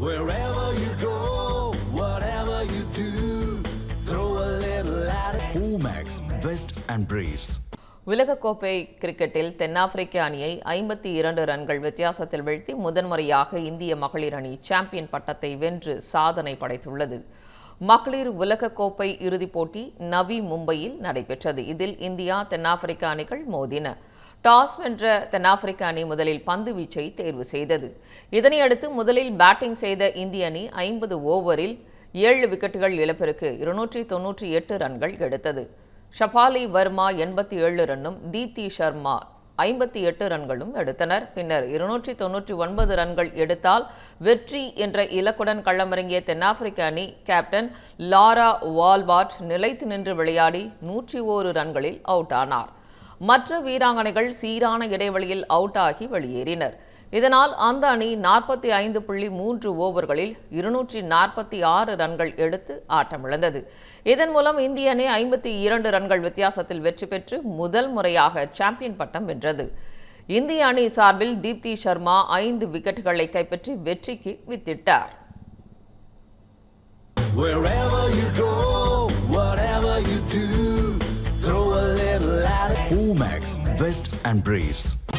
Wherever you go, whatever you do, throw a little at it. Omax, Vest and Briefs. உலகக்கோப்பை கிரிக்கெட்டில் தென்னாப்பிரிக்க அணியை ஐம்பத்தி இரண்டு ரன்கள் வித்தியாசத்தில் வீழ்த்தி முதன்முறையாக இந்திய மகளிர் அணி சாம்பியன் பட்டத்தை வென்று சாதனை படைத்துள்ளது மகளிர் உலகக்கோப்பை இறுதிப் போட்டி நவி மும்பையில் நடைபெற்றது இதில் இந்தியா தென்னாப்பிரிக்க அணிகள் மோதின டாஸ் வென்ற தென்னாப்பிரிக்க அணி முதலில் பந்து வீச்சை தேர்வு செய்தது. இதனையடுத்து முதலில் பேட்டிங் செய்த இந்திய அணி ஐம்பது ஓவரில் ஏழு விக்கெட்டுகள் இழப்பிற்கு இருநூற்றி தொன்னூற்றி எட்டு ரன்கள் எடுத்தது. ஷபாலி வர்மா எண்பத்தி ஏழு ரன்னும் தீப்தி சர்மா ஐம்பத்தி எட்டு ரன்களும் எடுத்தனர். பின்னர் இருநூற்றி தொன்னூற்றி ஒன்பது ரன்கள் எடுத்தால் வெற்றி என்ற இலக்குடன் களமிறங்கிய தென்னாப்பிரிக்க அணி கேப்டன் லாரா வால்வாட் நிலைத்து நின்று விளையாடி நூற்றி ஓரு ரன்களில் அவுட் ஆனார். மற்ற வீராங்கனைகள் சீரான இடைவெளியில் அவுட் ஆகி வெளியேறினர். இதனால் அந்த அணி நாற்பத்தி ஐந்து புள்ளி மூன்று ஓவர்களில் இருநூற்றி நாற்பத்தி ஆறு ரன்கள் எடுத்து ஆட்டமிழந்தது. இதன் மூலம் இந்திய அணி ஐம்பத்தி இரண்டு ரன்கள் வித்தியாசத்தில் வெற்றி பெற்று முதல் முறையாக சாம்பியன் பட்டம் வென்றது. இந்திய அணி சார்பில் தீப்தி சர்மா ஐந்து விக்கெட்டுகளை கைப்பற்றி வெற்றிக்கு வித்திட்டார். bags, and briefs.